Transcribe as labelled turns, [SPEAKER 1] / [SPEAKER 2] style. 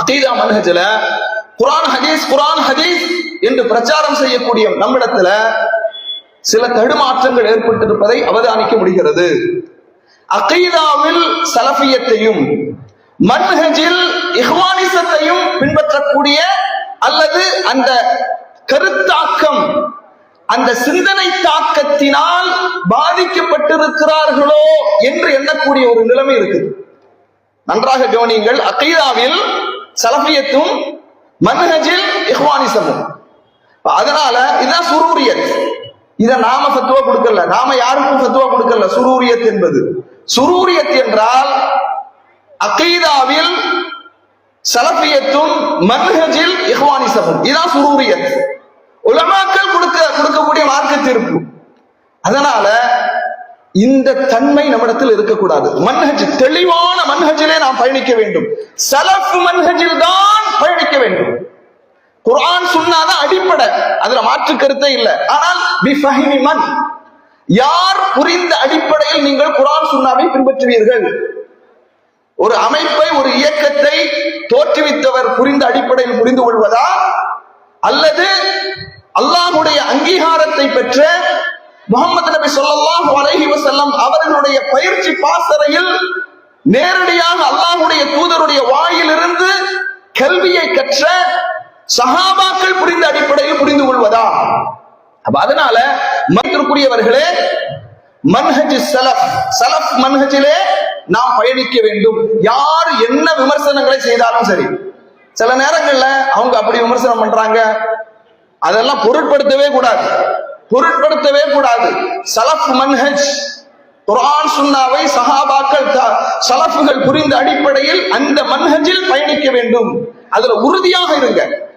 [SPEAKER 1] அகீதா மனஹஜில குரான் ஹதீஸ் குரான் ஹதீஸ் என்று பிரச்சாரம் செய்யக்கூடிய நம்மிடத்துல சில தடுமாற்றங்கள் ஏற்பட்டிருப்பதை அவதானிக்க முடிகிறது. அகீதாவில் சலஃபியத்தையும் மன்ஹஜில் இஹ்வானிசத்தையும் பின்பற்றக்கூடிய அல்லது அந்த கருத்தாக்கம் அந்த சிந்தனை தாக்கத்தினால் பாதிக்கப்பட்டிருக்கிறார்களோ என்று எண்ணக்கூடிய ஒரு நிலைமை இருக்குது. நன்றாக கவனியுங்கள் அகைதாவில் சலஃபியத்தும் மன்ஹஜில் இஹ்வானிசமும். அதனால இதுதான் சுரூரியத். இத நாம சத்துவா கொடுக்கல. நாம யாருக்கும் சத்துவா கொடுக்கல? சுரூரியத் என்பது. சுரூரியத் என்றால் அகீதாவில் சலஃபியத்தும் மன்ஹஜில் இஹ்வானிசமும். இதான் சுரூரியத். உலமாக்கள் கொடுக்க கொடுக்கக்கூடிய மார்க்க தீர்ப்பு அதனால இந்த தன்மை நம்மிடத்தில் இருக்கக்கூடாது. மன்ஹஜ் தெளிவான மன்ஹஜிலே நாம் பயணிக்க வேண்டும். சலஃப் மன்ஹஜில் தான் பயணிக்க வேண்டும். குர்ஆன் சுன்னாதான் அடிப்படை. அதுல மாற்று கருத்தே இல்லை. ஆனால் பிஃபஹிமி மன். யார் புரிந்த அடிப்படையில் நீங்கள் குர்ஆன் சுன்னாவை பின்பற்றுவீர்கள்? ஒரு அமைப்பை ஒரு இயக்கத்தை தோற்றுவித்தவர் புரிந்த அடிப்படையில் புரிந்து கொள்வதா? அல்லது அல்லாஹுடைய அங்கீகாரத்தை பெற்ற முகமது நபி சொல்லாஹ் அலஹி வசல்லம் அவர்களுடைய பயிற்சி பாசறையில் நேரடியாக அல்லாஹுடைய தூதருடைய வாயிலிருந்து கல்வியை கற்ற சஹாபாக்கள் புரிந்த அடிப்படையில் புரிந்து கொள்வதா? அப்ப அதனால மனிதருக்குரியவர்களே மன்ஹஜ் சலஃப் சலஃப் மன்ஹஜிலே நாம் பயணிக்க வேண்டும். யார் என்ன விமர்சனங்களை செய்தாலும் சரி. சில நேரங்கள்ல அவங்க அப்படி விமர்சனம் பண்றாங்க. அதெல்லாம் பொருட்படுத்தவே கூடாது. பொருட்படுத்தவே கூடாது. சலஃப் மன்ஹஜ் குரான் சுண்ணாவை சஹாபாக்கள் த- சலஃபுகள் புரிந்த அடிப்படையில் அந்த மன்ஹஜில் பயணிக்க வேண்டும். அதுல உறுதியாக இருங்க.